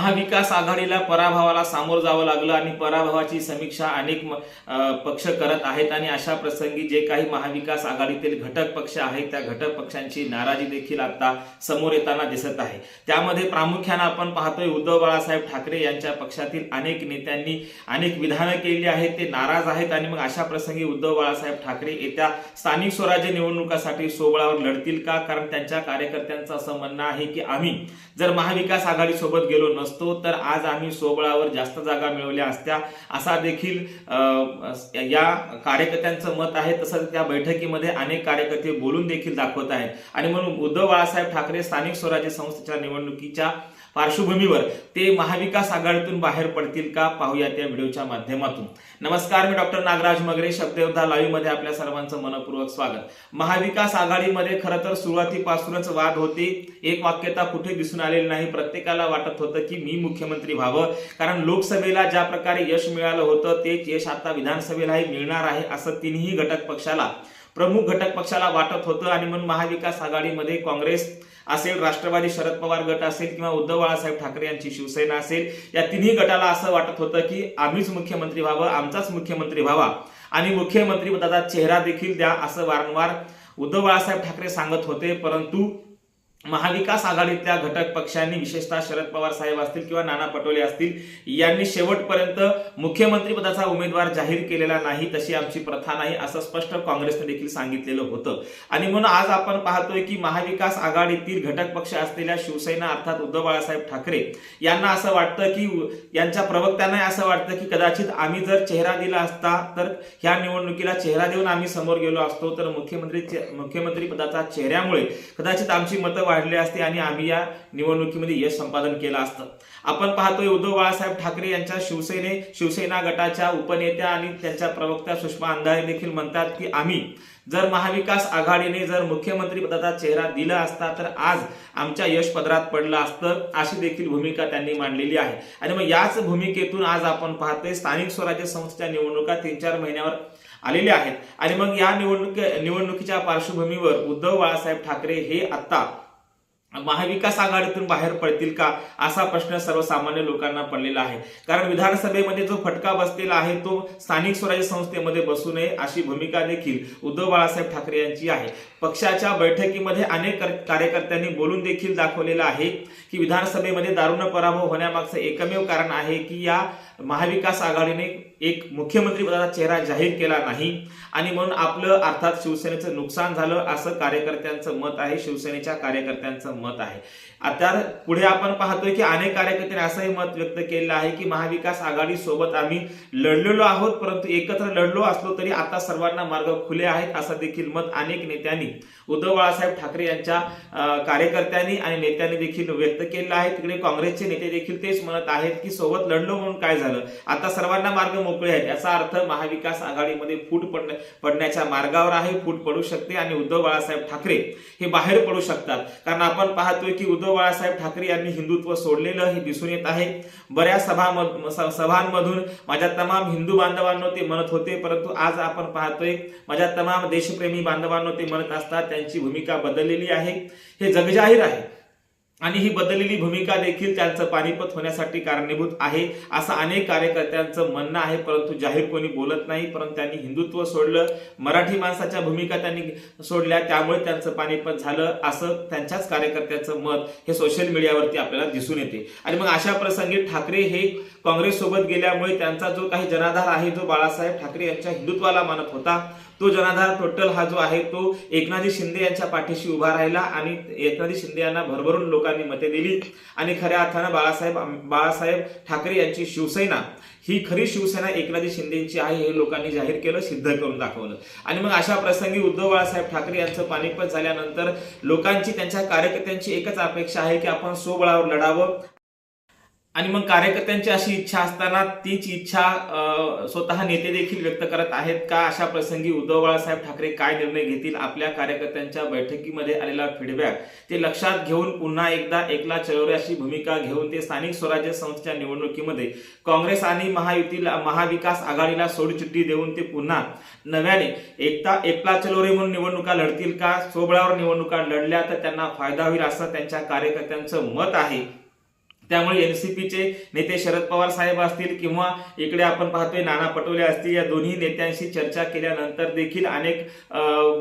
100%. महाविकास आघाडीला पराभवाला सामोरं जावं लागलं आणि पराभवाची समीक्षा अनेक पक्ष करत आहेत आणि अशा प्रसंगी जे काही महाविकास आघाडीतील घटक पक्ष आहेत त्या घटक पक्षांची नाराजी देखील आता समोर येताना दिसत आहे. त्यामध्ये प्रामुख्यानं आपण पाहतोय उद्धव बाळासाहेब ठाकरे यांच्या पक्षातील अनेक नेत्यांनी अनेक विधानं केली आहेत ते नाराज आहेत आणि मग अशा प्रसंगी उद्धव बाळासाहेब ठाकरे येत्या स्थानिक स्वराज्य निवडणुकासाठी सोबळावर लढतील का? कारण त्यांच्या कार्यकर्त्यांचं असं म्हणणं आहे की आम्ही जर महाविकास आघाडीसोबत गेलो नसतो तर आज आम्ही सोबळावर जास्त जागा मिळवल्या असत्या. असा देखील या कार्यकर्त्यांचं मत आहे. तसंच त्या बैठकीमध्ये अनेक कार्यकर्ते बोलून देखील दाखवत आहेत. आणि म्हणून उद्धव बाळासाहेब ठाकरे स्थानिक स्वराज्य संस्थेच्या निवडणुकीच्या पार्श्वभूमीवर ते महाविकास आघाडीतून बाहेर पडतील का? पाहूया त्या व्हिडिओच्या माध्यमातून. नमस्कार मी डॉक्टर नागराज मगरे शब्दयोद्धा लाईव्हमध्ये आपल्या सर्वांचं मनपूर्वक स्वागत. महाविकास आघाडीमध्ये खरं तर सुरुवातीपासूनच वाद होते. एक वाक्यता कुठे दिसून आलेली नाही. प्रत्येकाला वाटत होतं की मी मुख्यमंत्री व्हावं. कारण लोकसभेला ज्या प्रकारे यश मिळालं होतं तेच यश आता विधानसभेलाही मिळणार आहे असं तिन्ही घटक पक्षाला प्रमुख घटक पक्षाला वाटत होतं. आणि म्हणून महाविकास आघाडीमध्ये काँग्रेस असेल राष्ट्रवादी शरद पवार गट असेल किंवा उद्धव बाळासाहेब ठाकरे यांची शिवसेना असेल या तिन्ही गटाला असं वाटत होतं की आम्हीच मुख्यमंत्री व्हावं आमचाच मुख्यमंत्री व्हावा. आणि मुख्यमंत्री पदाचा चेहरा देखील द्या असं वारंवार उद्धव बाळासाहेब ठाकरे सांगत होते परंतु महाविकास आघाडीतल्या घटक पक्षांनी विशेषतः शरद पवार साहेब असतील किंवा नाना पटोले असतील यांनी शेवटपर्यंत मुख्यमंत्रीपदाचा उमेदवार जाहीर केलेला नाही तशी आमची प्रथा नाही असं स्पष्ट काँग्रेसने देखील सांगितलेलं होतं. आणि म्हणून आज आपण पाहतोय की महाविकास आघाडीतील घटक पक्ष असलेल्या शिवसेना अर्थात उद्धव बाळासाहेब ठाकरे यांना असं वाटतं की यांच्या प्रवक्त्यांना असं वाटतं की कदाचित आम्ही जर चेहरा दिला असता तर ह्या निवडणुकीला चेहरा देऊन आम्ही समोर गेलो असतो तर मुख्यमंत्री मुख्यमंत्री पदाचा चेहऱ्यामुळे कदाचित आमची मतं वाढले असते आणि आम्ही या निवडणुकीमध्ये यश संपादन केलं असतं. आपण पाहतोय उद्धव बाळासाहेब ठाकरे यांच्या शिवसेने शिवसेना गटाच्या उपनेत्या आणि त्यांच्या प्रवक्त्या सुषमा अंधारे देखील म्हणतात की आम्ही जर महाविकास आघाडीने जर मुख्यमंत्री पदाचा चेहरा दिला असता तर आज आमच्या यश पदरात पडलं असतं अशी देखील भूमिका त्यांनी मांडलेली आहे. आणि मग याच भूमिकेतून आज आपण पाहतोय स्थानिक स्वराज्य संस्थेच्या निवडणुका तीन चार महिन्यावर आलेल्या आहेत. आणि मग या निवडणुकी निवडणुकीच्या पार्श्वभूमीवर उद्धव बाळासाहेब ठाकरे हे आता महाविकास आघाडीतून बाहेर पडतील का? असा प्रश्न सर्वसामान्य लोकांना पडलेला आहे. कारण विधानसभेमध्ये जो फटका बसलेला आहे तो स्थानिक स्वराज्य संस्थेमध्ये बसू नये अशी भूमिका देखील उद्धव बाळासाहेब ठाकरे यांची आहे. पक्षाच्या बैठकीमध्ये अनेक कार्यकर्त्यांनी बोलून देखील दाखवलेलं आहे की विधानसभेमध्ये दारुण पराभव होण्यामागचं एकमेव कारण आहे की या महाविकास आघाडीने एक मुख्यमंत्री पदाचा चेहरा जाहीर केला नाही आणि म्हणून आपलं अर्थात शिवसेनेचं नुकसान झालं असं कार्यकर्त्यांचं मत आहे. शिवसेनेच्या कार्यकर्त्यांचं मत आहे. आता पुढे आपण पाहतोय की अनेक कार्यकर्त्यांनी असंही मत व्यक्त केलेलं आहे की महाविकास आघाडी सोबत आम्ही लढलेलो आहोत परंतु एकत्र लढलो असलो तरी आता सर्वांना मार्ग खुले आहेत असं देखील मत अनेक नेत्यांनी उद्धव बाळासाहेब ठाकरे यांच्या कार्यकर्त्यांनी आणि नेत्यांनी देखील व्यक्त केलेलं आहे. तिकडे काँग्रेसचे नेते देखील तेच म्हणत आहेत की सोबत लढलो म्हणून काय झालं? आता सर्वांना मार्ग मोकळे आहेत याचा अर्थ महाविकास आघाडीमध्ये फूट पडण्याच्या मार्गावर आहे फूट पडू शकते आणि उद्धव बाळासाहेब ठाकरे हे बाहेर पडू शकतात. कारण आपण पाहतोय की उद्धव बाळासाहेब ठाकरे यांनी हिंदुत्व सोडलेलं हे दिसून येत आहे. बऱ्याच सभा सभांमधून माझ्या तमाम हिंदू बांधवांनो ते म्हणत होते परंतु आज आपण पाहतोय माझ्या तमाम देशप्रेमी बांधवांनो ते म्हणत असतात त्यांची भूमिका बदललेली आहे. हे जगजाहीर आहे. आणि ही बदललेली भूमिका देखील त्यांचं पानिपत होण्यासाठी कारणीभूत आहे असं अनेक कार्यकर्त्यांचं म्हणणं आहे परंतु जाहीर कोणी बोलत नाही परंतु त्यांनी हिंदुत्व सोडलं मराठी माणसाच्या भूमिका त्यांनी सोडल्या त्यामुळे त्यांचं पानिपत झालं असं त्यांच्याच कार्यकर्त्याचं मत हे सोशल मीडियावरती आपल्याला दिसून येते. आणि मग अशा प्रसंगी ठाकरे हे काँग्रेस सोबत गेल्यामुळे त्यांचा जो काही जनाधार आहे जो बाळासाहेब ठाकरे यांच्या हिंदुत्वाला मानत होता तो जनाधार टोटल हा जो आहे तो एकनाथजी शिंदे यांच्या पाठीशी उभा राहिला आणि एकनाथजी शिंदे यांना भरभरून लोक मते दिली. आणि खऱ्या अर्थानं बाळासाहेब बाळासाहेब ठाकरे यांची शिवसेना ही खरी शिवसेना एकनाथजी शिंदेची आहे हे लोकांनी जाहीर केलं सिद्ध करून दाखवलं. आणि मग अशा प्रसंगी उद्धव बाळासाहेब ठाकरे यांचं पानिपत झाल्यानंतर लोकांची त्यांच्या कार्यकर्त्यांची एकच अपेक्षा आहे की आपण स्वबळावर लढावं. आणि मग कार्यकर्त्यांची अशी इच्छा असताना तीच इच्छा स्वतः नेते देखील व्यक्त करत आहेत का? अशा प्रसंगी उद्धव बाळासाहेब ठाकरे काय निर्णय घेतील? आपल्या कार्यकर्त्यांच्या बैठकीमध्ये आलेला फीडबॅक ते लक्षात घेऊन पुन्हा एकदा एकला चळवळे अशी भूमिका घेऊन ते स्थानिक स्वराज्य संस्थेच्या निवडणुकीमध्ये काँग्रेस आणि महायुतीला महाविकास आघाडीला सोडचिठ्ठी देऊन ते पुन्हा नव्याने एकता एकला चलोरे म्हणून निवडणुका लढतील का? सोबळावर निवडणुका लढल्या तर त्यांना फायदा होईल असं त्यांच्या कार्यकर्त्यांचं मत आहे. त्यामुळे एनसीपीचे नेते शरद पवार साहेब असतील किंवा इकडे आपण पाहतोय नाना पटोले असतील या दोन्ही नेत्यांशी चर्चा केल्यानंतर देखील अनेक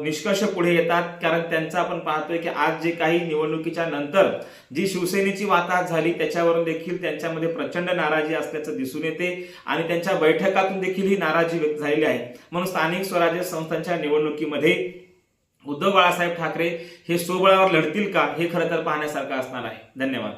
निष्कर्ष पुढे येतात. कारण त्यांचा आपण पाहतोय की आज जे काही निवडणुकीच्या नंतर जी शिवसेनेची वाताहत झाली त्याच्यावरून देखील त्यांच्यामध्ये प्रचंड नाराजी असल्याचं दिसून येते आणि त्यांच्या बैठकातून देखील ही नाराजी व्यक्त झालेली आहे. म्हणून स्थानिक स्वराज्य संस्थांच्या निवडणुकीमध्ये उद्धव बाळासाहेब ठाकरे हे स्वबळावर लढतील का हे खरं तर पाहण्यासारखं असणार आहे. धन्यवाद.